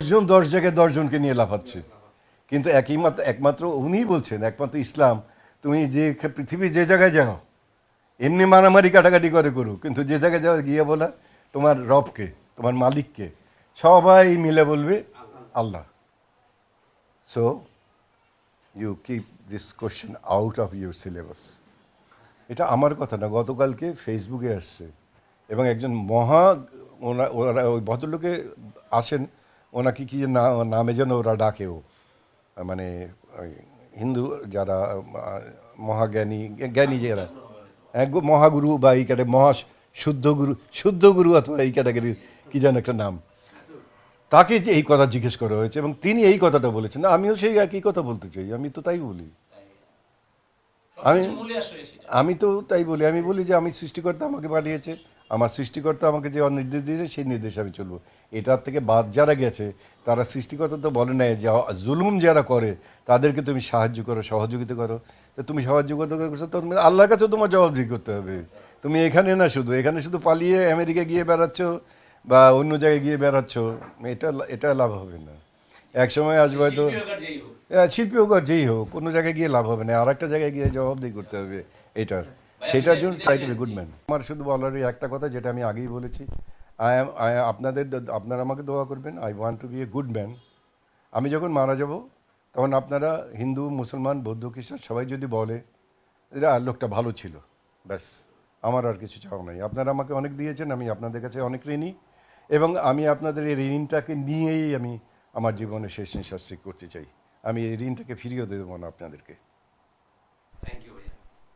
দশজন, দশ জায়গায় দশজনকে নিয়ে লাফাচ্ছে। কিন্তু একই মাত্র একমাত্র উনিই বলছেন, একমাত্র ইসলাম, তুমি যে পৃথিবীর যে জায়গায় যাও, এমনি মারামারি কাটাকাটি করে করো কিন্তু যে জায়গায় যাও গিয়ে বলা, তোমার রবকে, তোমার মালিককে, সবাই মিলে বলবে আল্লাহ। So you keep this question out of your syllabus এটা আমার কথা না, গতকালকে ফেসবুকে আসছে, এবং একজন মহা ওনা ওরা ওই ভদ্রলোকে আসেন ওনাকে কি যে না নামে যেন ওরা ডাকেও। মানে হিন্দু যারা মহাজ্ঞানী জ্ঞানী যারা এক মহাগুরু বা এই ক্যাটাগরি মহা শুদ্ধ গুরু শুদ্ধ গুরু অথবা এই ক্যাটাগরির কি যেন একটা নাম। তাকে যে এই কথা জিজ্ঞেস করা হয়েছে এবং তিনি এই কথাটা বলেছেন না আমিও সেই একই কথা বলতে চাই আমি তো তাই বলি। আমি আমি তো তাই বলি আমি বলি যে আমি সৃষ্টিকর্তা আমাকে পাঠিয়েছে। আমার সৃষ্টিকর্তা আমাকে যে নির্দেশ দিয়েছে সেই নির্দেশ আমি চলবো। এটার থেকে বাদ যারা গেছে তারা সৃষ্টিকর্তা তো বলে নাই যে জুলুম যারা করে তাদেরকে তুমি সাহায্য করো সহযোগিতা করো। তো তুমি সহযোগিতা করছ তো আল্লাহর কাছে তোমার জবাবদিহি করতে হবে। তুমি এখানে না শুধু এখানে শুধু পালিয়ে আমেরিকা গিয়ে বেড়াচ্ছ বা অন্য জায়গায় গিয়ে বেড়াচ্ছ এটা এটা লাভ হবে না। এক সময় আসবে হয়তো শিল্পী হোক আর যেই হোক। হ্যাঁ, শিল্পী হোক আর যেই হোক কোনো জায়গায় গিয়ে লাভ হবে না আর একটা জায়গায় গিয়ে জবাবদিহি করতে হবে এটার সেটার জন্য try to be good man আমার শুধু বলার ওই একটা কথা যেটা আমি আগেই বলেছি। আই এম আপনাদের আপনারা আমাকে দোয়া করবেন। I want to be a good man আমি যখন মারা যাব, তখন আপনারা হিন্দু, মুসলমান, বৌদ্ধ, খ্রিস্টান সবাই যদি বলে, এরা লোকটা ভালো ছিল, ব্যাস, আমার আর কিছু চাও নাই। আপনারা আমাকে অনেক দিয়েছেন, আমি আপনাদের কাছে অনেক ঋণী। এবং আমি আপনাদের এই ঋণটাকে নিয়েই আমি আমার জীবনে শেষ নিঃশ্বাস করতে চাই। আমি এই ঋণটাকে ফিরিয়ে দেবো না আপনাদেরকে।